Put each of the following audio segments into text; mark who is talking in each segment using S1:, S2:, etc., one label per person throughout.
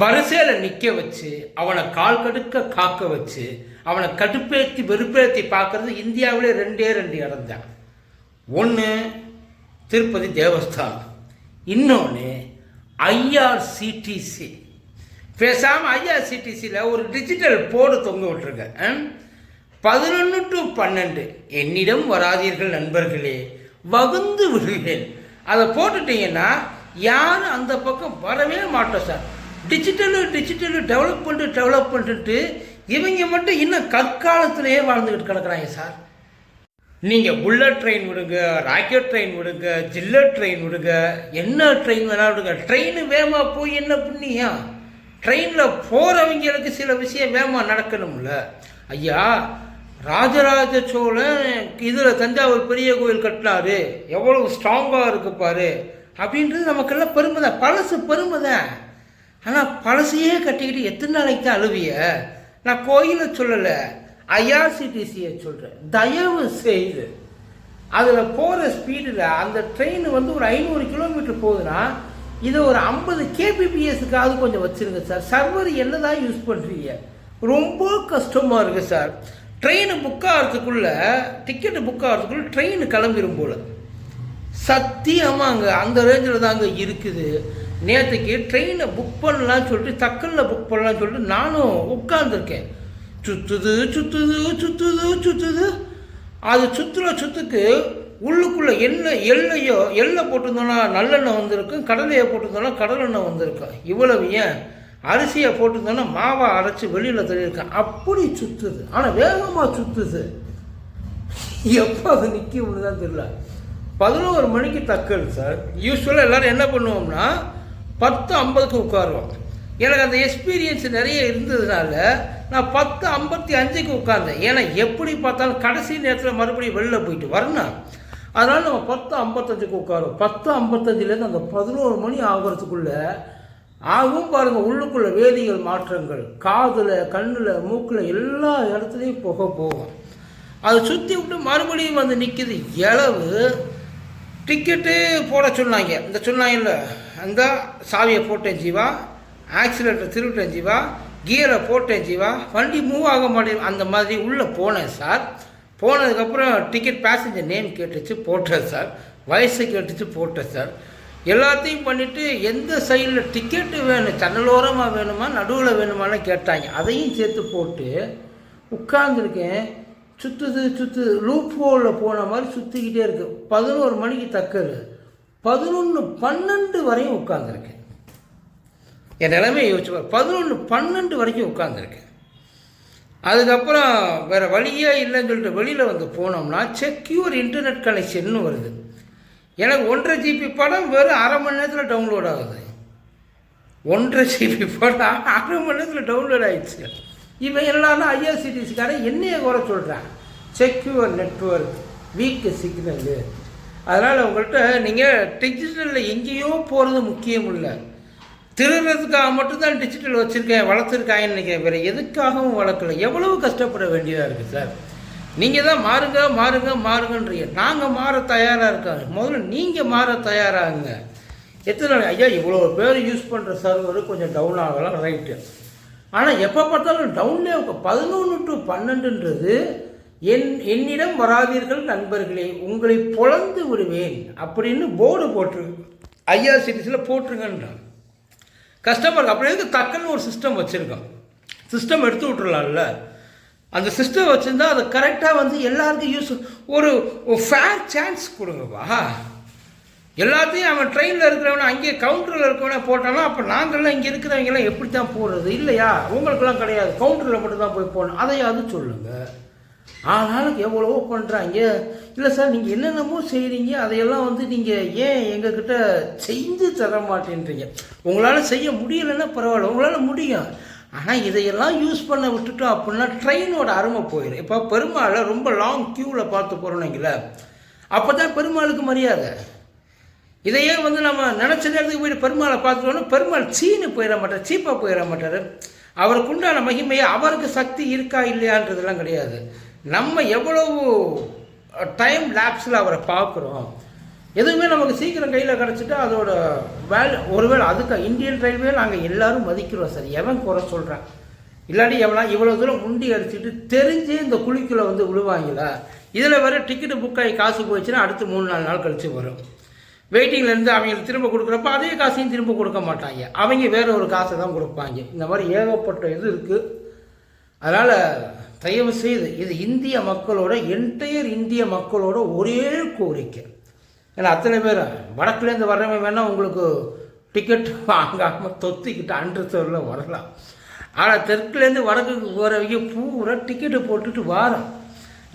S1: வரிசையில் நிற்க வச்சு அவனை கால் கடுக்க காக்க வச்சு அவனை கடுப்பேற்றி வெறுப்பேற்றி பார்க்கறது இந்தியாவிலே ரெண்டே ரெண்டு இடம் தான் ஒன்று திருப்பதி தேவஸ்தானம். இன்னொன்று ஐஆர்சிடிசி பேசாமல் ஐஆர்சிடிசியில் ஒரு டிஜிட்டல் போர்டு தொங்க விட்ருங்க பதினொன்று டு பன்னெண்டு. என்னிடம் வராதீர்கள் நண்பர்களே. வகுந்து விடுவேன். அதை போட்டுட்டீங்கன்னா யாரும் அந்த பக்கம் வரவே மாட்டோம் sir. Digital digital development development இவங்க மட்டும் இன்னும் கற்காலத்திலேயே வாழ்ந்துக்கிட்டு கிடக்குறாங்க சார். நீங்கள் புல்லட் ட்ரெயின் விடுங்க ராக்கெட் ட்ரெயின் விடுங்க ஜில்லட் ட்ரெயின் விடுங்க என்ன ட்ரெயின் வேணால் விடுங்க. ட்ரெயின் வேகமாக போய் என்ன புண்ணியா ட்ரெயினில் போகிறவங்களுக்கு சில விஷயம் வேகமாக நடக்கணும்ல. ஐயா ராஜராஜ சோழன் இதில் தஞ்சாவூர் பெரிய கோயில் கட்டினாரு. எவ்வளோ ஸ்ட்ராங்காக இருக்கு பாரு. அப்படின்றது நமக்கெல்லாம் பெருமை தான் பழசு பெருமை தான் ஆனால் பழசையே கட்டிக்கிட்டு எத்தனை நாளைக்கு தான் அழுவிய? நான் கோயிலை சொல்லலை ஐஆர்சிடிசியை சொல்கிறேன் தயவு செய்து அதில் போகிற ஸ்பீடில் அந்த ட்ரெயின் வந்து ஒரு ஐநூறு கிலோமீட்டர் போகுதுன்னா இதை ஒரு ஐம்பது கேபிபிஎஸ்க்காவது கொஞ்சம் வச்சுருங்க சார். சர்வர் என்ன தான் யூஸ் பண்ணுறீங்க ரொம்ப கஷ்டமாக இருக்குது சார். ட்ரெயின் புக் ஆகிறதுக்குள்ளே டிக்கெட்டு புக் ஆகிறதுக்குள்ளே ட்ரெயின் கிளம்பிடும் போல். சத்தியமாங்க அந்த ரேஞ்சில் தான் அங்கே இருக்குது. நேற்றுக்கு ட்ரெயினை புக் பண்ணலான்னு சொல்லிட்டு தக்கலில் புக் பண்ணலாம்னு சொல்லிட்டு நானும் உட்காந்துருக்கேன் சுற்றுது சுற்றுது சுற்றுது சுற்றுது அது சுற்றுற சுத்துக்கு உள்ளுக்குள்ளே எண்ணெய் எல்லையோ எள்ளை போட்டிருந்தோன்னா நல்லெண்ணெய் வந்திருக்கும் கடலையை போட்டிருந்தோன்னா கடலெண்ணெய் வந்திருக்கும். இவ்வளவு ஏன்? அரிசியை போட்டிருந்தோன்னா மாவை அரைச்சி வெளியில் தள்ளியிருக்கேன். அப்படி சுற்றுது ஆனால் வேகமாக சுற்றுது எப்போ அது நிற்க தான் தெரியல. பதினோரு மணிக்கு தக்கல் சார். யூஸ்வலாக எல்லோரும் என்ன பண்ணுவோம்னா பத்து ஐம்பதுக்கு உட்காருவோம். எனக்கு அந்த எக்ஸ்பீரியன்ஸ் நிறைய இருந்ததுனால நான் பத்து ஐம்பத்தி அஞ்சுக்கு உட்கார்ந்தேன். ஏன்னா எப்படி பார்த்தாலும் கடைசி நேரத்தில் மறுபடியும் வெளில போயிட்டு வரணும். அதனால் நம்ம பத்து ஐம்பத்தஞ்சுக்கு உட்காருவோம். பத்து ஐம்பத்தஞ்சுலேருந்து அந்த பதினோரு மணி ஆகிறதுக்குள்ளே ஆகும் பாருங்கள் உள்ளுக்குள்ளே வேதியியல் மாற்றங்கள். காதில் கண்ணில் மூக்கில் எல்லா இடத்துலையும் புகை போகும். அதை சுற்றி விட்டு மறுபடியும் வந்து நிற்கிது இளவு டிக்கெட்டு போட சொன்னாங்க. இந்த சொன்னாங்கல்ல அந்த சாவியை போட்டேன் ஜீவா ஆக்சிலேட்டர் திருவிட்டேன் ஜீவா கியரை போட்டேன் ஜீவா வண்டி மூவ் ஆக மாட்டேங்குது அந்த மாதிரி உள்ளே போனேன் சார். போனதுக்கப்புறம் டிக்கெட் பேசஞ்சர் நேம் கேட்டுச்சு போட்டேன் சார். வயசு கேட்டுச்சு போட்டேன் சார். எல்லாத்தையும் பண்ணிவிட்டு எந்த சைடில் டிக்கெட்டு வேணும் ஜன்னலோரமாக வேணுமா நடுவில் வேணுமான்னு கேட்டாங்க. அதையும் சேர்த்து போட்டு உட்காந்துருக்கேன் சுற்றுது சுற்றுது லூப் ஹோலில் போன மாதிரி சுற்றிக்கிட்டே இருக்கு. பதினோரு மணிக்கு தக்கது. பதினொன்று பன்னெண்டு வரையும் உட்காந்துருக்கேன் என் நிலைமையை யோசிச்சு பதினொன்று பன்னெண்டு வரைக்கும் உட்காந்துருக்கேன் அதுக்கப்புறம் வேறு வழியே இல்லைன்னு சொல்லிட்டு வெளியில் வந்து போனோம்னா செக்யூர் இன்டர்நெட் கனெக்ஷன் வருது. எனக்கு ஒன்றரை ஜிபி படம் வெறும் அரை மணி நேரத்தில் டவுன்லோட் ஆகுது. ஒன்றரை ஜிபி படம் அரை மணி நேரத்தில் டவுன்லோட் ஆகிடுச்சு இவன் எல்லாரும் ஐஆர்சிடிசிக்காரன் என்னையை குறை சொல்கிறான் செக்யூர் நெட்ஒர்க் வீக்கு சிக்னலு அதனால் உங்கள்கிட்ட நீங்கள் டிஜிட்டலில் எங்கேயோ போகிறது முக்கியம் இல்லை. திருடுறதுக்காக மட்டும்தான் டிஜிட்டல் வச்சுருக்கேன் வளர்த்துருக்காங்கன்னு நினைக்கிறேன் வேறு எதுக்காகவும் வளர்க்கல. எவ்வளவு கஷ்டப்பட வேண்டியதாக இருக்குது சார்? நீங்கள் தான் மாறுங்க மாறுங்க மாறுங்கன்றீங்க. நாங்கள் மாற தயாராக இருக்காங்க. முதல்ல நீங்கள் மாற தயாராகுங்க எத்தனை நாள்? ஐயா இவ்வளோ பேர் யூஸ் பண்ணுற சர்வர் கொஞ்சம் டவுன் ஆகலாம் ரைட்டு ஆனால் எப்போ பார்த்தாலும் டவுன்லே பதினொன்று டு பன்னெண்டுன்றது என் என்னிடம் வராதீர்கள் நண்பர்களே உங்களை பொழந்து விடுவேன் அப்படின்னு போர்டு போட்டிருக்கு ஐஆர்சிடிஸில் போட்டுருங்கன்றான். கஸ்டமர் அப்படி இருந்து டக்குன்னு ஒரு சிஸ்டம் வச்சுருக்கோம் சிஸ்டம் எடுத்து விட்டுறலாம்ல. அந்த சிஸ்டம் வச்சுருந்தா அதை கரெக்டாக வந்து எல்லாருக்கும் யூஸ் ஒரு ஃபேர் சான்ஸ் கொடுங்கப்பா. எல்லாத்தையும் அவன் ட்ரெயினில் இருக்கிறவனை அங்கேயே கவுண்டரில் இருக்கிறவன போட்டானா அப்போ நாங்கள்லாம் இங்கே இருக்கிறவங்கெல்லாம் எப்படி தான் போடுறது இல்லையா? உங்களுக்கெல்லாம் கிடையாது. கவுண்டரில் மட்டும்தான் போய் போடணும் அதையாவது சொல்லுங்கள் ஆனாலும் எவ்வளவோ பண்ணுறாங்க இல்லை சார் நீங்கள் என்னென்னமோ செய்கிறீங்க அதையெல்லாம் வந்து நீங்கள் ஏன் எங்ககிட்ட செஞ்சு தர மாட்டேன்றீங்க? உங்களால் செய்ய முடியலைன்னா பரவாயில்ல. உங்களால் முடியும். ஆனால் இதையெல்லாம் யூஸ் பண்ண விட்டுட்டோம் அப்படின்னா ட்ரெயினோட அருமை போயிடும் இப்போ பெருமாளை ரொம்ப லாங் க்யூவில் பார்த்து போகிறோன்னு அப்போ தான் பெருமாளுக்கு மரியாதை. இதையே வந்து நம்ம நினச்ச நேரத்துக்கு போயிட்டு பெருமாளை பார்த்துட்டோம்னா பெருமாள் சீனு போயிட மாட்டார் சீப்பாக போயிட மாட்டார். அவருக்கு உண்டான மகிமையை அவருக்கு சக்தி இருக்கா இல்லையான்றதெல்லாம் கிடையாது. நம்ம எவ்வளவு டைம் லேப்ஸில் அவரை பார்க்குறோம். எதுவுமே நமக்கு சீக்கிரம் கையில் கிடச்சிட்டா அதோட வேல்யூ ஒருவேளை அதுக்கு இந்தியன் ரயில்வே நாங்கள் எல்லாரும் மதிக்கிறோம் சார். எவன் குறை சொல்கிறான் இல்லாட்டி எவனா இவ்வளோ தூரம் உண்டி அடிச்சுட்டு தெரிஞ்சே இந்த குழிக்குள்ளே வந்து விழுவாங்களா இதில் வேறு டிக்கெட்டு புக் ஆகி காசு போயிடுச்சுன்னா அடுத்து மூணு நாலு நாள் கழித்து வரும். வெயிட்டிங்லேருந்து அவங்களுக்கு திரும்ப கொடுக்குறப்ப அதே காசையும் திரும்ப கொடுக்க மாட்டாங்க. அவங்க வேற ஒரு காசை தான் கொடுப்பாங்க. இந்த மாதிரி ஏகப்பட்ட இது இருக்குது அதனால் தயவு செய்து இது இந்திய மக்களோட என்டையர் இந்திய மக்களோட ஒரே கோரிக்கை. ஏன்னா அத்தனை பேர் வடக்குலேருந்து வர்றவங்க வேணால் உங்களுக்கு டிக்கெட் வாங்காமல் தொத்திக்கிட்டு அன்று அன்றில் வரலாம். ஆனால் தெற்குலேருந்து வடக்குக்கு போகிறவங்க பூரா டிக்கெட்டு போட்டுட்டு வாரம்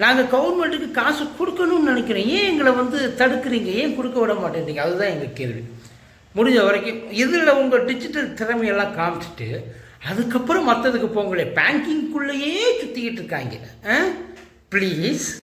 S1: நாங்கள் கவர்மெண்ட்டுக்கு காசு கொடுக்கணும்னு நினைக்கிறோம். ஏன் எங்களை வந்து தடுக்கிறீங்க? ஏன் கொடுக்க விட மாட்டேன்றீங்க? அதுதான் எங்கள் கேள்வி. முடிஞ்ச வரைக்கும் இதில் உங்கள் டிஜிட்டல் திறமையெல்லாம் காமிச்சிட்டு அதுக்கப்புறம் மற்றதுக்கு போங்களே. பேங்கிங்குள்ளேயே சுற்றிக்கிட்டு இருக்காங்க. ப்ளீஸ்